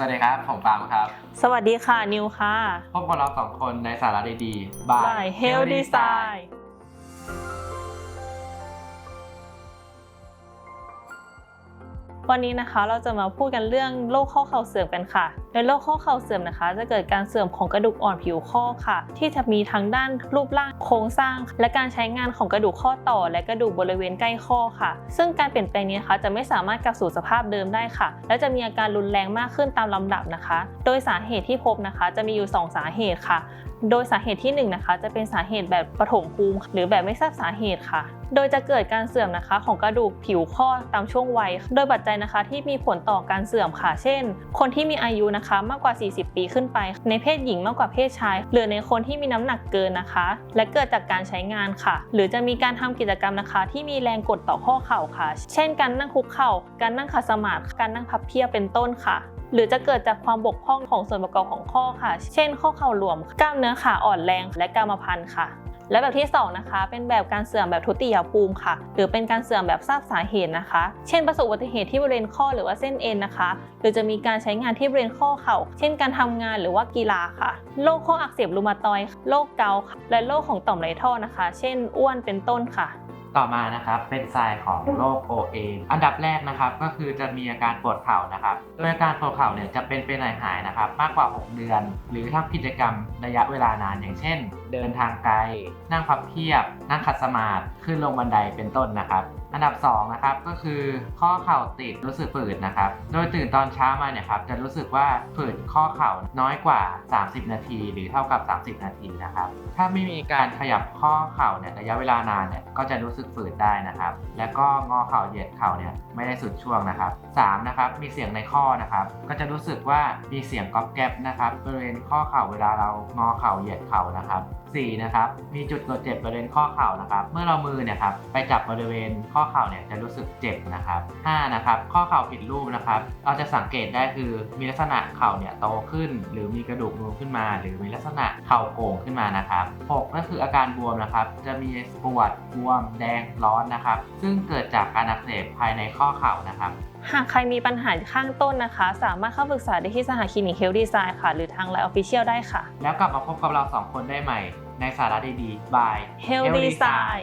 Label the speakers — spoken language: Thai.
Speaker 1: สวัสดีครับ ผมปาล์มครับ
Speaker 2: สวัสดีค่ะ นิวค่ะ
Speaker 1: พบกับเราสองคนในสาระดีๆ
Speaker 2: by Health Design วันนี้นะคะเราจะมาพูดกันเรื่องโรคข้อเข่าเสื่อมกันค่ะโดยโรคข้อเข่าเสื่อมนะคะ จะเกิดการเสื่อมของกระดูกอ่อนผิวข้อค่ะ ที่จะมีทั้งด้านรูปร่างโครงสร้าง และการใช้งานของกระดูกข้อต่อ และกระดูกบริเวณใกล้ข้อค่ะ ซึ่งการเปลี่ยนแปลงนี้นะคะจะไม่สามารถกลับสู่สภาพเดิมได้ค่ะ และจะมีอาการรุนแรงมากขึ้นตามลำดับนะคะ โดยสาเหตุที่พบนะคะ จะมีอยู่ 2 สาเหตุค่ะ โดยสาเหตุที่1นงนะคะจะเป็นสาเหตุแบบปฐมภูมิ หรือแบบไม่ทราบสาเหตุค่ะ โดยจะเกิดการเสื่อมนะคะ ของกระดูกผิวข้อตามช่วงวัย โดยปัจจัยนะคะที่มีผลต่อการเสื่อมค่ะ เช่น คนที่มีอายุนะคะมากกว่า 40 ปีขึ้นไป ในเพศหญิงมากกว่าเพศชาย หรือในคนที่มีน้ำหนักเกินนะคะ และเกิดจากการใช้งานค่ะ หรือจะมีการทำกิจกรรมนะคะ ที่มีแรงกดต่อข้อเข่าค่ะ เช่น การนั่งคุกเข่า การนั่งขัดสมาธิการนั่งพับเพียบเป็นต้นค่ะหรือจะเกิดจากความบกพร่องของส่วนประกอบของข้อค่ะ เช่น ข้อเข่าหลวม กล้ามเนื้อขาอ่อนแรง และกรรมพันธุ์ค่ะ และแบบที่สองนะคะ เป็นแบบการเสื่อมแบบทุติยภูมิค่ะ หรือเป็นการเสื่อมแบบทราบสาเหตุนะคะ เช่นประสบอุบัติเหตุที่บริเวณข้อหรือว่าเส้นเอ็นนะคะ หรือจะมีการใช้งานที่บริเวณข้อเข่า เช่นการทำงานหรือว่ากีฬาค่ะ โรคข้ออักเสบรูมาตอย โรคเกาต์และโรคของต่อมไรท่อนะคะ เช่น อ้วนเป็นต้นค่ะ
Speaker 1: ต่อมานะครับเป็นทรายของโรค OA อันดับแรกนะครับก็คือจะมีอาการปวดเข่านะครับ โดยอาการปวดเข่าเนี่ยจะเป็นเป็นหายนะครับ มากกว่า 6 เดือน หรือทำกิจกรรมระยะเวลานานอย่างเช่น เดินทางไกล นั่งพับเพียบ นั่งขัดสมาธิขึ้นลงบันไดเป็นต้นนะครับอันดับ2นะครับก็คือข้อเข่าติดรู้สึกฝืดนะครับ โดยตื่นตอนเช้ามาเนี่ยครับจะรู้สึกว่าฝืดข้อเข่าน้อยกว่า 30 นาที หรือเท่ากับ 30 นาทีนะครับถ้าไม่มีการขยับข้อเข่าเนี่ยระยะเวลานานเนี่ยก็จะรู้สึกฝืดได้นะครับ แล้วก็งอเข่าเหยียดเข่าเนี่ยไม่ได้สุดช่วงนะครับ3นะครับมีเสียงในข้อนะครับ ก็จะรู้สึกว่ามีเสียงก๊อบแก๊บนะครับบริเวณข้อเข่าเวลาเรางอเข่าเหยียดเข่านะครับ4นะครับมีจุดกดเจ็บบริเวณข้อเข่านะครับ เมื่อเรามือเนี่ยครับไปจับบริเวณข้อเข่าเนี่ยจะรู้สึกเจ็บนะครับ5นะครับข้อเข่าผิดรูปนะครับเราจะสังเกตได้คือมีลักษณะเข่าเนี่ยโตขึ้น หรือมีกระดูกนูนขึ้นมา หรือมีลักษณะเข่าโก่งขึ้นมานะครับ6ก็คืออาการบวมนะครับ จะมีปวดบวมแดงร้อนนะครับ ซึ่งเกิดจากการอักเสบภายในข้อเข่านะครับ
Speaker 2: หากใครมีปัญหาข้างต้นนะคะ สามารถเข้าปรึกษาได้ที่สหคลินิกเฮลดีไซน์ค่ะ หรือทางไลน์ออฟฟิเชียลได้ค่ะ
Speaker 1: แล้วกลับมาพบกับเราสองคนได้ใหม่ ในสาระดีๆบาย
Speaker 2: Health Design